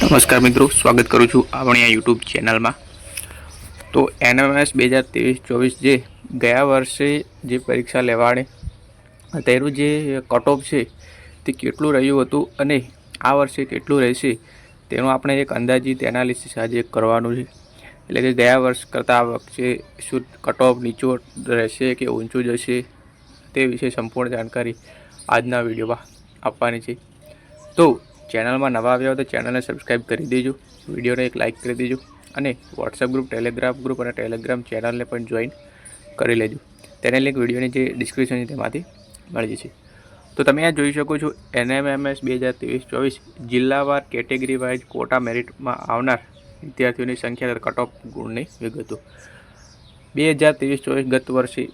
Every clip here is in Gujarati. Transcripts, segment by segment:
નમસ્કાર મિત્રો, સ્વાગત કરું છું આપણી આ યુટ્યુબ ચેનલમાં તો એનએમએસ બે હજાર ત્રેવીસ ચોવીસ જે ગયા વર્ષે જે પરીક્ષા લેવાડે તેનું જે કટ ઓફ છે, તે કેટલું રહ્યું હતું અને આ વર્ષે કેટલું રહેશે, તેનું આપણે એક અંદાજિત એનાલિસિસ આજે કરવાનું છે. એટલે કે ગયા વર્ષ કરતાં આ વખતે શું કટ ઓફ નીચો રહેશે કે ઊંચું જશે, તે વિશે સંપૂર્ણ જાણકારી આજના વિડીયોમાં આપવાની છે. તો ચેનલમાં નવા આવ્યા હોય તો ચેનલને સબસ્ક્રાઈબ કરી દેજો, વિડીયોને એક લાઇક કરી દેજો અને વોટ્સઅપ ગ્રુપ, ટેલિગ્રામ ગ્રુપ અને ટેલિગ્રામ ચેનલને પણ જોઈન કરી લેજો. તેને લિંક વિડીયોની જે ડિસ્ક્રિપ્શન છે તેમાંથી મળી જશે. તો તમે આ જોઈ શકો છો, એનએમએમએસ બે હજાર ત્રેવીસ ચોવીસ જિલ્લાવાર કેટેગરી વાઇઝ કોટા મેરિટમાં આવનાર વિદ્યાર્થીઓની સંખ્યા કટ ઓફ ગુણની વિગતો. બે હજાર ત્રેવીસ ચોવીસ ગત વર્ષે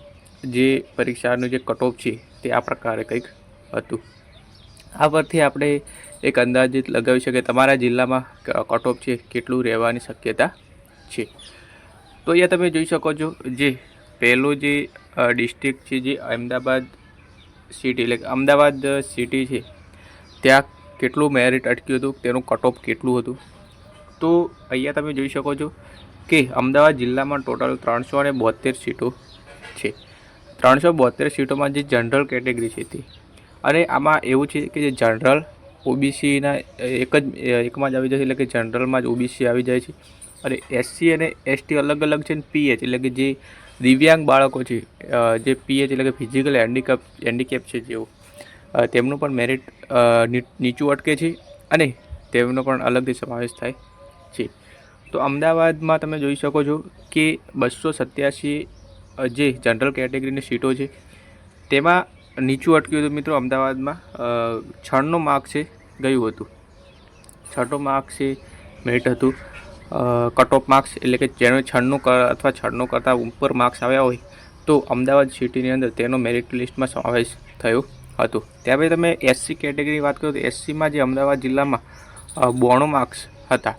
જે પરીક્ષાનું જે કટ ઓફ છે તે આ પ્રકારે કંઈક હતું. આ પરથી આપણે એક અંદાજિત લગાવી શકે તમારા જિલ્લામાં કટ ઓફ છે, કેટલું રહેવાની શક્યતા છે? તો અહીંયા તમે જોઈ શકો છો, જે પહેલો જે ડિસ્ટ્રિક્ટ છે, જે અમદાવાદ સિટી એટલે અમદાવાદ સિટી છે, ત્યાં કેટલું મેરિટ અટક્યું હતું, તેનું કટ ઓફ કેટલું હતું? તો અહીંયા તમે જોઈ શકો છો કે અમદાવાદ જિલ્લામાં ટોટલ ત્રણસો અને બોતેર સીટો છે. ત્રણસો બોતેર સીટોમાં જે જનરલ કેટેગરી છે તે. અને આમાં એવું છે કે જે જનરલ ઓબીસીના એક જ એકમાં જ આવી જાય છે, એટલે કે જનરલમાં જ ઓબીસી આવી જાય છે. અને એસસી અને એસટી અલગ અલગ છે ને પીએચ, એટલે કે જે દિવ્યાંગ બાળકો છે જે પીએચ, એટલે કે ફિઝિકલ હેન્ડીકેપ હેન્ડીકેપ છે જેઓ તેમનું પણ મેરિટ નીચું અટકે છે અને તેમનો પણ અલગથી સમાવેશ થાય છે. તો અમદાવાદમાં તમે જોઈ શકો છો કે બસો સત્યાસી જે જનરલ કેટેગરીની સીટો છે, તેમાં નીચું અટક્યું હતું મિત્રો અમદાવાદમાં છણનો માર્ક છે. ગયું હતું. છઠ્ઠો માર્ક્સ છે મેરિટ હતું. કટ ઓફ માર્ક્સ એટલે કે જેનો છન્નું અથવા છન્નું કરતાં ઉપર માર્ક્સ આવ્યા હોય, તો અમદાવાદ સિટીની અંદર તેનો મેરિટ લિસ્ટમાં સમાવેશ થયો હતો. ત્યાં પછી તમે એસસી કેટેગરી વાત કરો તો એસસીમાં જે અમદાવાદ જિલ્લામાં બોણું માર્ક્સ હતા.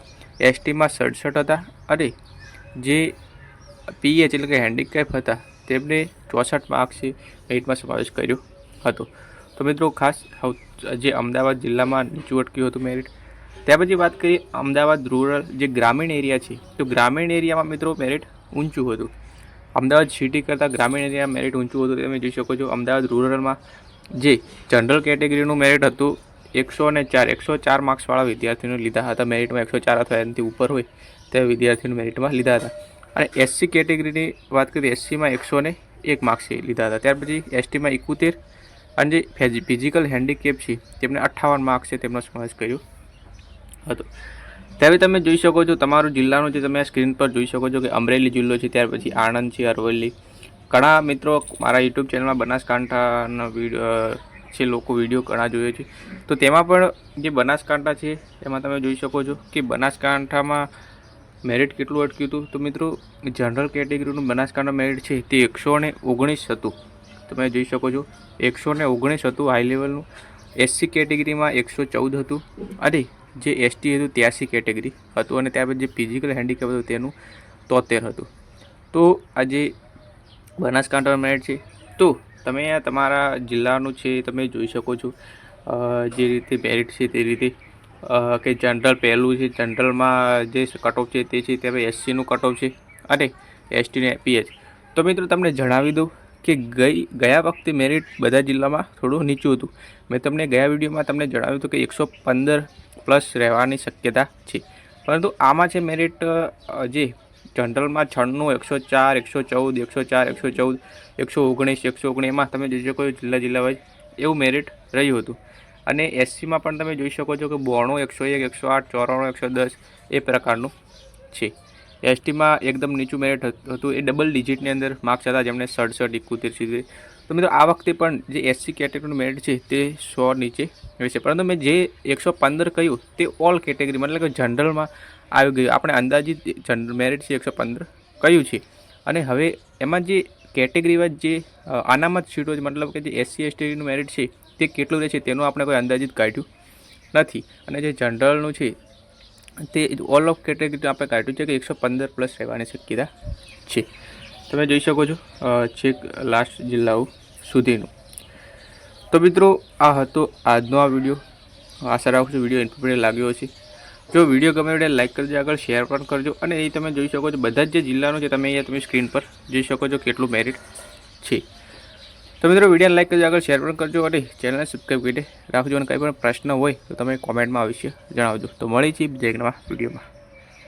એસટીમાં સડસઠ હતા અને જે પીએચ એટલે કે હેન્ડીકેપ હતા, તેમને ચોસઠ માર્ક્સથી મેરિટમાં સમાવેશ કર્યો હતો. તો મિત્રો ખાસ જે અમદાવાદ જિલ્લામાં નીચું અટક્યું હતું મેરિટ ત્યાર પછી વાત કરીએ અમદાવાદ રૂરલ જે ગ્રામીણ એરિયા છે, તો ગ્રામીણ એરિયામાં મિત્રો મેરિટ ઊંચું હતું. અમદાવાદ સિટી કરતાં ગ્રામીણ એરિયા મેરિટ ઊંચું હતું તમે જોઈ શકો છો અમદાવાદ રૂરલમાં જે જનરલ કેટેગરીનું મેરિટ હતું, એકસો અને ચાર, એકસો ચાર માર્ક્સવાળા વિદ્યાર્થીઓને લીધા હતા મેરિટમાં એકસો ચાર અથવા એનાથી ઉપર હોય તે વિદ્યાર્થીઓને મેરિટમાં લીધા હતા. અને એસસી કેટેગરીની વાત કરીએ એસસીમાં એકસો ને એક માર્ક્સ લીધા હતા. ત્યાર પછી એસટીમાં એકોતેર અને જે ફેઝ- ફિઝિકલ હેન્ડીકેપ છે, તેમને અઠ્ઠાવન માર્ક્સ છે તેમનો સમાવેશ કર્યો હતો. ત્યારે તમે જોઈ શકો છો, તમારું જિલ્લાનું જે તમે આ સ્ક્રીન પર જોઈ શકો છો કે અમરેલી જિલ્લો છે, ત્યાર પછી આણંદ છે, અરવલ્લી. ઘણા મિત્રો મારા યુટ્યુબ ચેનલમાં બનાસકાંઠાના વીડિયો છે, લોકો વીડિયો ઘણા જોઈએ છે. તો તેમાં પણ જે બનાસકાંઠા છે, એમાં તમે જોઈ શકો છો કે બનાસકાંઠામાં મેરિટ કેટલું અટક્યું હતું? તો મિત્રો જનરલ કેટેગરીનું બનાસકાંઠા મેરિટ છે, તે એકસો ઓગણીસ હતું. તમે જોઈ શકો છો. એકસો ને ઓગણીસ હતું હાઈ લેવલનું એસસી કેટેગરીમાં એકસો ચૌદ હતું. અને જે એસટી હતું ત્યાંસી કેટેગરી હતું અને ત્યાં પછી જે ફિઝિકલ હેન્ડીકેપ હતું તેનું તોતેર હતું. તો આ જે બનાસકાંઠા મેરિટ છે. તો તમે તમારા જિલ્લાનું છે તમે જોઈ શકો છો. જે રીતે મેરિટ છે તે રીતે. કે જનરલ પહેલું છે. જનરલમાં જે કટઓફ છે તે છે. તે પછી એસસીનું કટઓફ છે. અને એસટીને પીએચ તો મિત્રો તમને જણાવી દઉં. કે ગઈ, ગયા વખતે મેરિટ બધા જિલ્લામાં થોડું નીચું હતું. મેં તમને ગયા વિડીયોમાં તમને જણાવ્યું હતું કે એકસો પંદર પ્લસ રહેવાની શક્યતા છે. પરંતુ આમાં છે મેરિટ જે જનરલમાં છન્નું, એકસો ચાર, એકસો ચૌદ, એકસો ચાર, એકસો ચૌદ, એકસો ઓગણીસ એકસો ઓગણીસ એમાં તમે જોઈ શકો જિલ્લા જિલ્લા વાઇઝ એવું મેરિટ રહ્યું હતું. અને એસસીમાં પણ તમે જોઈ શકો છો કે બોણું, એકસો એક, એકસો આઠ, ચોરાણું, એકસો દસ એ પ્રકારનું છે. એસટીમાં એકદમ નીચું મેરિટ હતું એ ડબલ ડિજિટની અંદર માર્ક્સ હતા, જેમને સડસઠ એકોતેર સુધી. તો મિત્રો, આ વખતે પણ જે એસસી કેટેગરીનું મેરિટ છે, તે સો નીચે રહેશે. પરંતુ મેં જે એકસો પંદર કહ્યું, તે ઓલ કેટેગરી મતલબ કે જનરલમાં આવી ગયું. આપણે અંદાજિત જનરલ મેરિટ છે એકસો પંદર કહ્યું છે. અને હવે એમાં જે કેટેગરી વાઇઝ જે અનામત સીટો છે મતલબ કે જે એસસી એસટીનું મેરિટ છે, તે કેટલું રહેશે, તેનું આપણે કોઈ અંદાજિત કાઢ્યું નથી. અને જે જનરલનું છે તે ઓલ ઓફ કેટેગરી આપણે કાઢ્યું છે કે એકસો પંદર પ્લસ રહેવાની શક્યતા છે. તમે જોઈ શકો છો છેક લાસ્ટ જિલ્લાઓ સુધીનું. તો મિત્રો, આ હતો આજનો આ વીડિયો આશા રાખું છું વીડિયો ઇન્ફોર્મેટિવ લાગ્યો હશે. જો વીડિયો ગમે એટલે લાઇક કરજો, આગળ શેર પણ કરજો અને એ તમે જોઈ શકો છો, બધા જે જિલ્લાનો છે, તમે અહીંયા તમે સ્ક્રીન પર જોઈ શકો છો કેટલું મેરિટ છે. તો મિત્રો વીડિયો લાઇક કરજો, આગળ શેર પણ કરજો અને ચેનલને સબસ્ક્રાઈબ કરી રાખજો. અને કંઈ પણ પ્રશ્ન હોય તો તમે કોમેન્ટમાં અવશ્ય જણાવજો. તો મળી છીએ બીજા એક નવા વિડીયોમાં